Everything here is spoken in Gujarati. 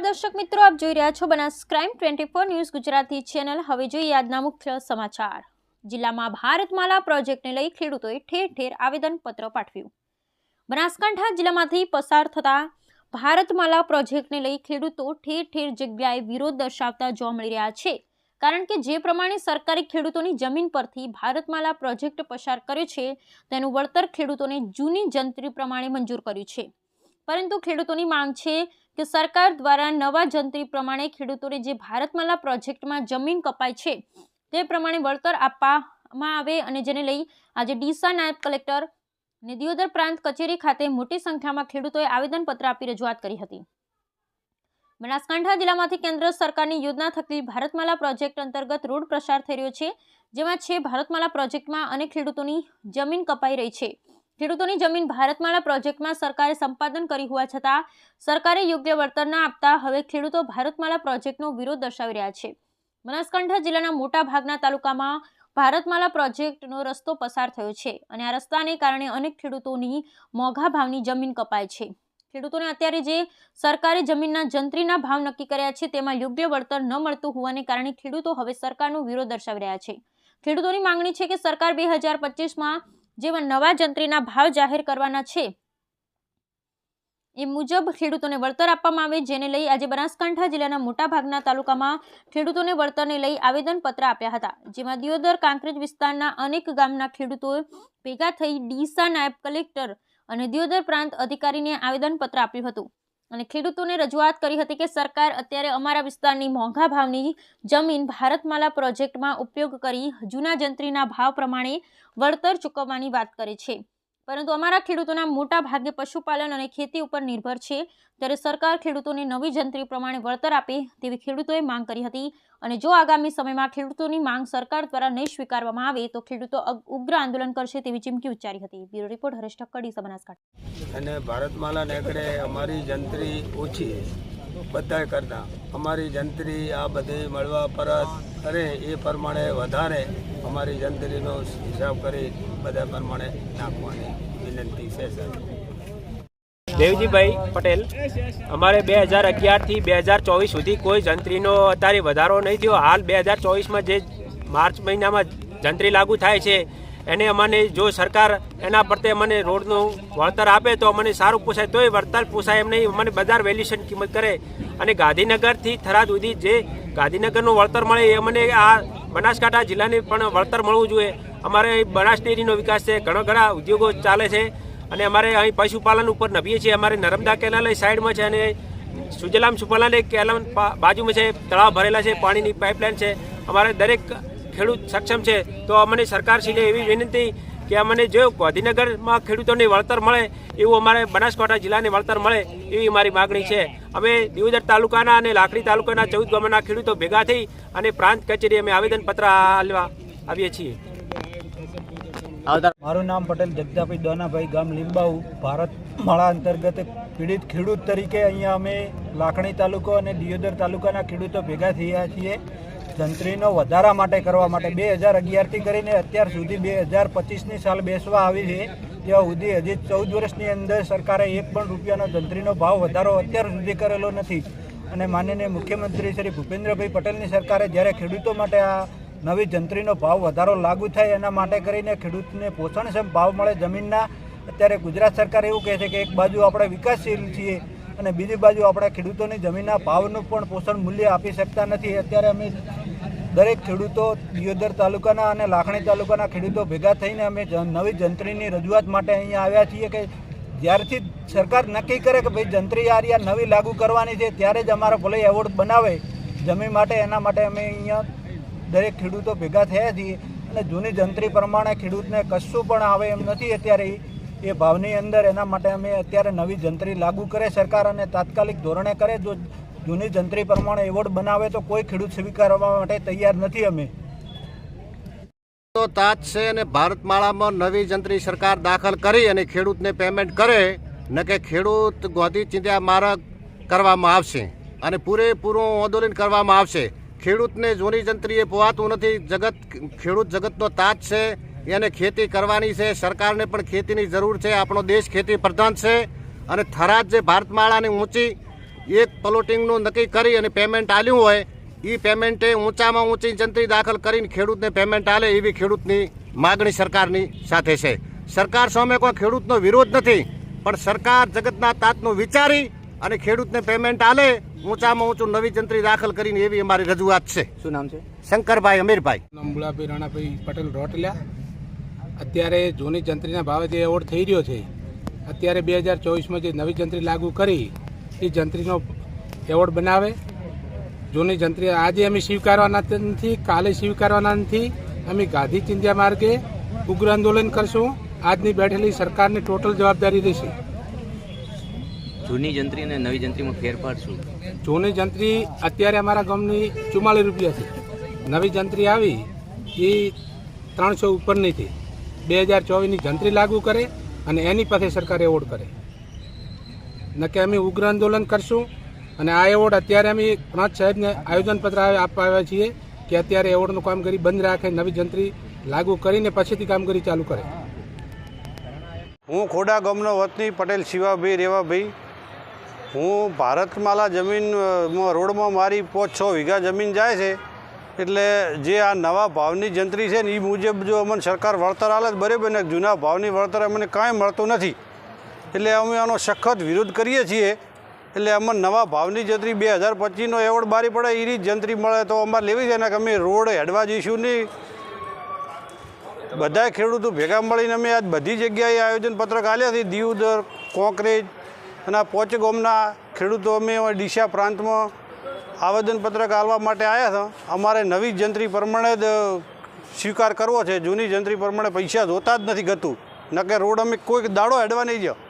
નમસ્કાર દર્શક મિત્રો, આપ જોઈ રહ્યા છો Banas crime twenty four news Gujarati channel હવે જોઈએ આજના મુખ્ય સમાચાર. જિલ્લામાં ભારતમાલા પ્રોજેક્ટને લઈ ખેડૂતોએ ઠેર ઠેર આવેદનપત્ર પાઠવ્યું. બનાસકાંઠા જિલ્લામાંથી પસાર થતા ભારતમાલા પ્રોજેક્ટને લઈ ખેડૂતો ઠેર ઠેર જગ્યાએ વિરોધ દર્શાવતા જોવા મળી રહ્યા છે. કારણ કે જે પ્રમાણે સરકારે ખેડૂતોની જમીન પરથી ભારતમાલા પ્રોજેક્ટ પસાર કર્યો છે, તેનું વળતર ખેડૂતોને જૂની જંત્રી પ્રમાણે મંજૂર કર્યું છે. પરંતુ ખેડૂતોની માંગ છે કે સરકાર દ્વારા નવા જંત્રી પ્રમાણે ખેડૂતોને જે ભારતમાલા પ્રોજેક્ટમાં જમીન કપાય છે, તે પ્રમાણે વળતર આપવામાં આવે અને જેને લઈ આજે ડીસા નાયબ કલેક્ટર અને દિયોદર પ્રાંત કચેરી ખાતે મોટી સંખ્યામાં ખેડૂતોએ આવેદનપત્ર આપી રજૂઆત કરી હતી. બનાસકાંઠા જિલ્લામાંથી કેન્દ્ર સરકારની યોજના થકી ભારતમાલા પ્રોજેક્ટ અંતર્ગત રોડ પ્રસાર થઈ રહ્યો છે, જેમાં છે ભારતમાલા પ્રોજેક્ટમાં અને ખેડૂતોની જમીન કપાઈ રહી છે. ખેડૂતોની જમીન ભારતમાળા પ્રોજેક્ટમાં સરકારે સંપાદન કરી હોવા છતાં સરકારે યોગ્ય વળતર ન આપતા હવે ખેડૂતો ભારતમાળા પ્રોજેક્ટનો વિરોધ દર્શાવી રહ્યા છે. બનાસકાંઠા જિલ્લાના મોટા ભાગના તાલુકામાં ભારતમાળા પ્રોજેક્ટનો રસ્તો પસાર થયો છે અને આ રસ્તાને કારણે અનેક ખેડૂતોની મોંઘા ભાવની જમીન કપાય છે. ખેડૂતોને અત્યારે જે સરકારે જમીનના જંત્રીના ભાવ નક્કી કર્યા છે તેમાં યોગ્ય વળતર ન મળતું હોવાને કારણે ખેડૂતો હવે સરકારનો વિરોધ દર્શાવી રહ્યા છે. ખેડૂતોની માંગણી છે કે સરકાર બે હજાર પચીસમાં જેવા નવા જંત્રીના ભાવ જાહેર કરવાના છે. એ મુજબ ખેડૂતોને વળતર આપવામાં આવે, જેને લઈ આજે બનાસકાંઠા જિલ્લાના મોટાભાગના તાલુકામાં ખેડૂતોને વળતરને લઈ આવેદનપત્ર આપ્યા હતા. જેમાં દિયોદર કાંકરેજ વિસ્તારના અનેક ગામના ખેડૂતો ભેગા થઈ ડીસા નાયબ કલેક્ટર અને દિયોદર પ્રાંત અધિકારીને આવેદનપત્ર આપ્યું હતું. અને ખેડૂતોને રજૂઆત કરી હતી કે સરકાર અત્યારે અમારા વિસ્તારની મોંઘા ભાવની જમીન ભારતમાલા પ્રોજેક્ટમાં ઉપયોગ કરી જૂના જંત્રીના ભાવ પ્રમાણે વળતર ચૂકવવાની વાત કરે છે. પરંતુ અમારા ખેડૂતોના મોટા ભાગે પશુપાલન અને ખેતી ઉપર નિર્ભર છે. ત્યારે સરકાર ખેડૂતોને નવી જંત્રી પ્રમાણે વળતર આપે તેવી ખેડૂતોએ માંગ કરી હતી. અને જો આગામી સમયમાં ખેડૂતોની માંગ સરકાર દ્વારા નહીં સ્વીકારવામાં આવે, તો ખેડૂતો ઉગ્ર આંદોલન કરશે તેવી ચીમકી ઉચ્ચારી હતી. બ્યુરો રિપોર્ટ હરેશ ઠક્કર ડીસા બનાસકાંઠા અને ભારતમાલા નેકડે અમારી જંત્રી ઓછી બધા કરતા. અમારી જંત્રી આ બધી મળવા પરત કરે એ પ્રમાણે વધારે અમારી જંત્રીનો હિસાબ કરી બધા પ્રમાણે નાખવાની વિનંતી છે સર દેવજીભાઈ પટેલ, અમારે બે હજાર અગિયારથી બે હજાર ચોવીસ સુધી કોઈ જંત્રીનો અત્યારે વધારો નહીં થયો. હાલ બે હજાર ચોવીસમાં જે માર્ચ મહિનામાં જંત્રી લાગુ થાય છે, એને અમને જો સરકાર એના પ્રત્યે અમને રોડનું વળતર આપે તો અમને સારું પોસાય તોય વળતર પોસાય એમ નહીં. અમને બજાર વેલ્યુશન કિંમત કરે. અને ગાંધીનગરથી થરાદ સુધી જે ગાંધીનગરનું વળતર મળે એ અમને આ બનાસકાંઠા જિલ્લાને પણ વળતર મળવું જોઈએ. અમારે અહીં બનાસ ડેરીનો વિકાસ છે, ઘણા ઘણા ઉદ્યોગો ચાલે છે અને અમારે અહીં પશુપાલન ઉપર નભીએ છીએ. અમારે નર્મદા કેનાલ સાઈડમાં છે અને સુજલામ સુફલાન એક બાજુમાં છે, તળાવ ભરેલા છે, પાણીની પાઇપલાઇન છે. અમારે દરેક ખેડૂત સક્ષમ છે. તો અમને સરકારશ્રીને એવી વિનંતી કે અમને જો ગાંધીનગરમાં ખેડૂતોને વળતર મળે, એવું અમારે બનાસકાંઠા જિલ્લાને વળતર મળે, એવી અમારી માગણી છે. અમે દિવોદર તાલુકાના અને લાકડી તાલુકાના ચૌદ ગામના ખેડૂતો ભેગા થઈ અને પ્રાંત કચેરી અમે આવેદનપત્ર આલવા આવીએ છીએ. મારું નામ પટેલ જગદાભાઈ દોનાભાઈ ગામ લીંબાઉ, ભારત માળા અંતર્ગત પીડિત ખેડૂત તરીકે અહીંયા અમે લાખણી તાલુકો અને દિયોદર તાલુકાના ખેડૂતો ભેગા થયા છીએ. જંત્રીનો વધારા માટે કરવા માટે બે હજાર અગિયારથી કરીને અત્યાર સુધી બે હજાર પચીસની સાલ બેસવા આવી છે. ત્યાં સુધી હજી ચૌદ વર્ષની અંદર સરકારે એક પણ રૂપિયાનો ધંત્રીનો ભાવ વધારો અત્યાર સુધી કરેલો નથી. અને માનનીય મુખ્યમંત્રી શ્રી ભૂપેન્દ્રભાઈ પટેલની સરકારે જ્યારે ખેડૂતો માટે આ નવી જંત્રીનો ભાવ વધારો લાગુ થાય એના માટે કરીને ખેડૂતને પોષણક્ષમ ભાવ મળે જમીનના, અત્યારે ગુજરાત સરકાર એવું કહે છે કે એક બાજુ આપણે વિકાસશીલ છીએ અને બીજી બાજુ આપણે ખેડૂતોની જમીનના ભાવનું પણ પોષણ મૂલ્ય આપી શકતા નથી. અત્યારે અમે દરેક ખેડૂતો દિયોદર તાલુકાના અને લાખણી તાલુકાના ખેડૂતો ભેગા થઈને અમે નવી જંત્રીની રજૂઆત માટે અહીંયા આવ્યા છીએ કે જ્યારથી સરકાર નક્કી કરે કે ભાઈ જંત્રી આરિયા નવી લાગુ કરવાની છે, ત્યારે જ અમારો ભલે એવોર્ડ બનાવે. જમીન માટે, એના માટે અમે અહીંયા દરેક ખેડૂતો ભેગા થયા છીએ અને જૂની જંત્રી પ્રમાણે ખેડૂતને કશું પણ આવે એમ નથી અત્યારે એ ભાવની અંદર. એના માટે અમે અત્યારે નવી જંત્રી લાગુ કરે સરકાર અને તાત્કાલિક ધોરણે કરે. જો જૂની જંત્રી પ્રમાણે એવોર્ડ બનાવે તો કોઈ ખેડૂત સ્વીકારવા માટે તૈયાર નથી અમે. તો તાજ છે અને ભારતમાળામાં નવી જંત્રી સરકાર દાખલ કરી અને ખેડૂતને પેમેન્ટ કરે, ન કે ખેડૂત ગોધી ચિંતા મારક કરવામાં આવશે અને પૂરેપૂરું આંદોલન કરવામાં આવશે. ખેડૂતને જૂની જંત્રીએ પોવાતું નથી. જગત, ખેડૂત જગતનો તાજ છે, એને ખેતી કરવાની છે. સરકારને પણ ખેતીની જરૂર છે. આપણો દેશ ખેતી પ્રધાન છે. અને થરાદ જે ભારતમાળાની ઊંચી એક પ્લોટિંગનું નક્કી કરી અને પેમેન્ટ આલ્યું હોય એ પેમેન્ટે ઊંચામાં ઊંચી જંત્રી દાખલ કરીને ખેડૂતને પેમેન્ટ આલે એવી ખેડૂતની માગણી સરકારની સાથે છે. સરકાર સામે કોઈ ખેડૂતનો વિરોધ નથી પણ સરકાર જગતના તાતનું વિચારી અને ખેડૂતને પેમેન્ટ આલે ઊંચામાં ઊંચું નવી જંત્રી દાખલ કરીને એવી અમારી રજૂઆત છે. શું નામ છે? શંકરભાઈ અમીરભાઈ. નામ મુલાભાઈ રાણાભાઈ પટેલ રોટલિયા. અત્યારે જૂની જંત્રીના ભાવે જે એવોર્ડ થઈ રહ્યો છે અત્યારે બે હજાર ચોવીસમાં જે નવી જંત્રી લાગુ કરી એ જંત્રીનો એવોર્ડ બનાવે. જૂની જંત્રી આજે અમે સ્વીકારવાના નથી કાલે સ્વીકારવાના નથી. અમે ગાંધી ચિંધ્યા માર્ગે ઉગ્ર આંદોલન કરશું. આજની બેઠેલી સરકારની ટોટલ જવાબદારી રહેશે. જૂની જંત્રી અને નવી જંત્રીમાં ફેરફાર શું? જૂની જંત્રી અત્યારે અમારા ગામની ચુમ્માલીસ રૂપિયા છે. નવી જંત્રી આવી એ ત્રણસો ઉપરની છે. બે હજાર ચોવીસની જંત્રી લાગુ કરે અને એની પાસે સરકાર એવોર્ડ કરે. નકે અમે ઉગ્ર આંદોલન કરશું. અને આ એવોર્ડ અત્યારે અમે પ્રાંત સાહેબને આયોજનપત્ર આપવા આવ્યા છીએ કે અત્યારે એવોર્ડનું કામગીરી બંધ રાખે, નવી જંત્રી લાગુ કરીને પછીથી કામગીરી ચાલુ કરે. હું ખોડા ગામનો વતની પટેલ શિવાભાઈ રેવાભાઈ. હું ભારતમાલા જમીનમાં રોડમાં મારી પાંચ છ વીઘા જમીન જાય છે. એટલે જે આ નવા ભાવની જંત્રી છે ને એ મુજબ જો અમને સરકાર વળતર આલે બરાબર, ને જૂના ભાવની વળતર અમને કાંઈ મળતું નથી. એટલે અમે આનો સખત વિરોધ કરીએ છીએ. એટલે અમને નવા ભાવની જંત્રી બે હજાર પચીસનો એવોર્ડ બારી પડે એ રીત જંત્રી મળે તો અમારે લેવી છે. ને કે અમે રોડ હેડવા જઈશું નહીં. બધા ખેડૂતો ભેગા મળીને અમે આજ બધી જગ્યાએ આયોજન પત્રક આલ્યા છે. દીવદર કોંકરેજ અને પોચગોમના ખેડૂતો અમે ડીસા પ્રાંતમાં આવેદનપત્રક આલવા માટે આવ્યા હતા અમારે નવી જંત્રી પ્રમાણે જ સ્વીકાર કરવો છે. જૂની જંત્રી પ્રમાણે પૈસા જોતા જ નથી ગતું. નકે રોડ અમે કોઈક દાડો હેડવા નહીં જાઓ